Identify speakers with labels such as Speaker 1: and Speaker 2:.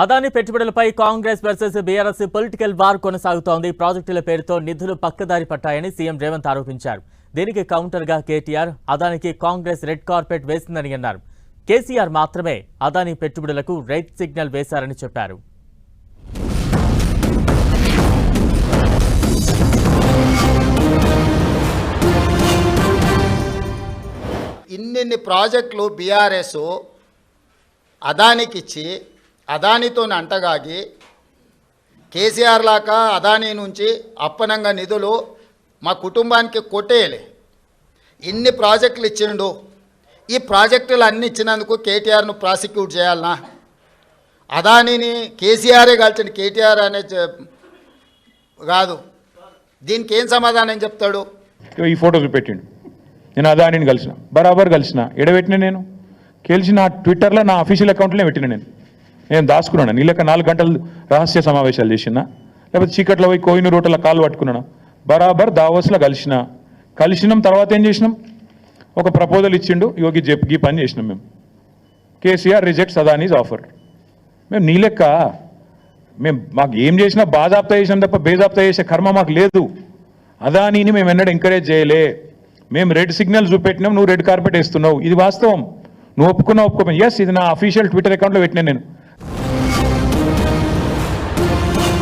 Speaker 1: అదాని పెట్టుబడులపై Congress versus BRS political war కొనసాగుతోంది. ప్రాజెక్టుల పేరుతో నిధులు పక్కదారి పట్టాయని సీఎం రేవంత్ ఆరోపించారు. దీనికి కౌంటర్గా కేటీఆర్ అదానికి కాంగ్రెస్ రెడ్ కార్పెట్ వేసిందని అన్నారు. కేసీఆర్ మాత్రమే అదాని పెట్టుబడులకు రెడ్ సిగ్నల్ వేశారని చెప్పారు.
Speaker 2: ఇన్నిన్ని ప్రాజెక్టులు బీఆర్ఎస్ అదానికి ఇచ్చి అదానితో అంటగాగి కేసీఆర్ లాగా అదానీ నుంచి అప్పనంగా నిధులు మా కుటుంబానికి కొట్టేయలే. ఇన్ని ప్రాజెక్టులు ఇచ్చిండు. ఈ ప్రాజెక్టులు అన్ని ఇచ్చినందుకు కేటీఆర్ను ప్రాసిక్యూట్ చేయాలనా? అదానిని కేసీఆరే కలిసిన కేటీఆర్ అనే కాదు. దీనికి ఏం సమాధానం చెప్తాడు?
Speaker 3: ఈ ఫోటోలు పెట్టిండు. నేను అదానిని కలిసిన బరాబర్ కలిసిన ఎడబెట్టిన నేను. కలిసి నా ట్విట్టర్లో నా అఫీషియల్ అకౌంట్లోనే పెట్టిన నేను. నేను దాచుకున్నాను నీళ్ళక నాలుగు గంటలు రహస్య సమావేశాలు చేసినా లేకపోతే చీకట్లో పోయి కోయినూరు రోడ్ల కాలు పట్టుకున్నాను బరాబర్ దావోస్లో కలిసిన. కలిసినాం తర్వాత ఏం చేసినాం? ఒక ప్రపోజల్ ఇచ్చిండు యోగి చెప్పి పని చేసినాం మేము. KCR rejects Adani's offer. మేము నీలెక్క మేము మాకు ఏం చేసినా బాజాప్తా చేసినాం తప్ప బేజాప్తా చేసే కర్మ మాకు లేదు. అదానీని మేము ఎన్నడూ ఎంకరేజ్ చేయలే. మేము రెడ్ సిగ్నల్ చూపెట్టినాం నువ్వు రెడ్ కార్పెట్ వేస్తున్నావు. ఇది వాస్తవం. నువ్వు ఒప్పుకున్నా ఒప్పుకోమని ఎస్ ఇది నా అఫీషియల్ ట్విట్టర్ అకౌంట్లో పెట్టినా నేను.